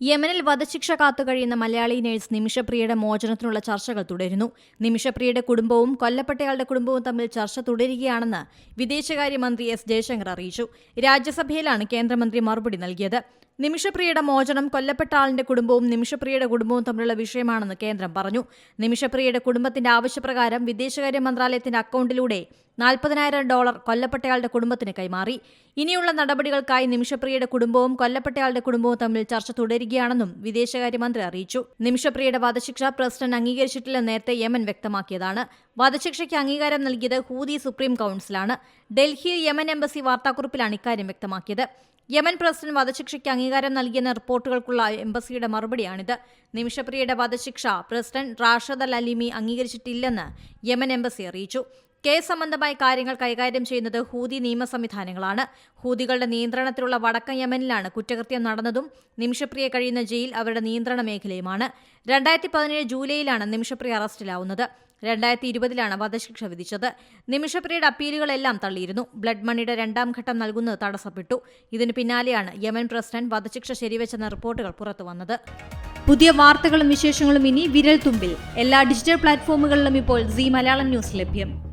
യമനിൽ വധശിക്ഷ കാത്തുകഴിയുന്ന മലയാളി നഴ്സ് നിമിഷപ്രിയയുടെ മോചനത്തിനുള്ള ചർച്ചകൾ തുടരുന്നു. നിമിഷപ്രിയയുടെ കുടുംബവും കൊല്ലപ്പെട്ടയാളുടെ കുടുംബവും തമ്മിൽ ചർച്ച തുടരുകയാണെന്ന് വിദേശകാര്യമന്ത്രി എസ് ജയശങ്കർ അറിയിച്ചു. രാജ്യസഭയിലാണ് കേന്ദ്രമന്ത്രി മറുപടി നൽകിയത്. നിമിഷപ്രിയയുടെ മോചനം കൊല്ലപ്പെട്ട ആളിന്റെ കുടുംബവും നിമിഷപ്രിയയുടെ കുടുംബവും തമ്മിലുള്ള വിഷയമാണെന്ന് കേന്ദ്രം പറഞ്ഞു. നിമിഷപ്രിയയുടെ കുടുംബത്തിന്റെ ആവശ്യപ്രകാരം വിദേശകാര്യ മന്ത്രാലയത്തിന്റെ അക്കൗണ്ടിലൂടെ നാൽപ്പതിനായിരം ഡോളർ കൊല്ലപ്പെട്ടയാളുടെ കുടുംബത്തിന് കൈമാറി. ഇനിയുള്ള നടപടികൾക്കായി നിമിഷപ്രിയയുടെ കുടുംബവും കൊല്ലപ്പെട്ടയാളുടെ കുടുംബവും തമ്മിൽ ചർച്ച തുടരുകയാണെന്നും വിദേശകാര്യമന്ത്രി അറിയിച്ചു. നിമിഷപ്രിയയുടെ വധശിക്ഷ പ്രസിഡന്റ് അംഗീകരിച്ചിട്ടില്ലെന്ന് നേരത്തെ യമൻ വ്യക്തമാക്കിയതാണ്. വധശിക്ഷയ്ക്ക് അംഗീകാരം നൽകിയത് ഹൂതി സുപ്രീം കൌൺസിലാണ്. ഡൽഹി യമൻ എംബസി വാർത്താക്കുറിപ്പിലാണ് ഇക്കാര്യം വ്യക്തമാക്കിയത്. യമൻ പ്രസിഡന്റ് വധശിക്ഷയ്ക്ക് അംഗീകാരം നൽകിയെന്ന റിപ്പോർട്ടുകൾക്കുള്ള എംബസിയുടെ മറുപടിയാണിത്. നിമിഷപ്രിയയുടെ വധശിക്ഷ പ്രസിഡന്റ് റാഷദ് അൽ അലിമി അംഗീകരിച്ചിട്ടില്ലെന്ന് യമൻ എംബസി അറിയിച്ചു. കേസ് സംബന്ധമായ കാര്യങ്ങൾ കൈകാര്യം ചെയ്യുന്നത് ഹൂതി നിയമ സംവിധാനങ്ങളാണ്. ഹൂതികളുടെ നിയന്ത്രണത്തിലുള്ള വടക്കൻ യമനിലാണ് കുറ്റകൃത്യം നടന്നതും നിമിഷപ്രിയ കഴിയുന്ന ജയിൽ അവരുടെ നിയന്ത്രണ മേഖലയുമാണ്. രണ്ടായിരത്തി പതിനേഴ് ജൂലൈയിലാണ് നിമിഷപ്രിയ അറസ്റ്റിലാവുന്നത്. രണ്ടായിരത്തി ഇരുപതിലാണ് വധശിക്ഷ വിധിച്ചത്. നിമിഷപ്രിയയുടെ അപ്പീലുകളെല്ലാം തള്ളിയിരുന്നു. ബ്ലഡ് മണിയുടെ രണ്ടാം ഘട്ടം നൽകുന്നത് തടസ്സപ്പെട്ടു. ഇതിനു പിന്നാലെയാണ് യമൻ പ്രസിഡന്റ് വധശിക്ഷ ശരിവെച്ചെന്ന റിപ്പോർട്ടുകൾ പുറത്തു വന്നത്. പുതിയ വാർത്തകളും വിശേഷങ്ങളും ഇനി വിരൽ തുമ്പിൽ എല്ലാ ഡിജിറ്റൽ പ്ലാറ്റ്ഫോമുകളിലും ഇപ്പോൾ സി മലയാളം ന്യൂസ് ലഭ്യം.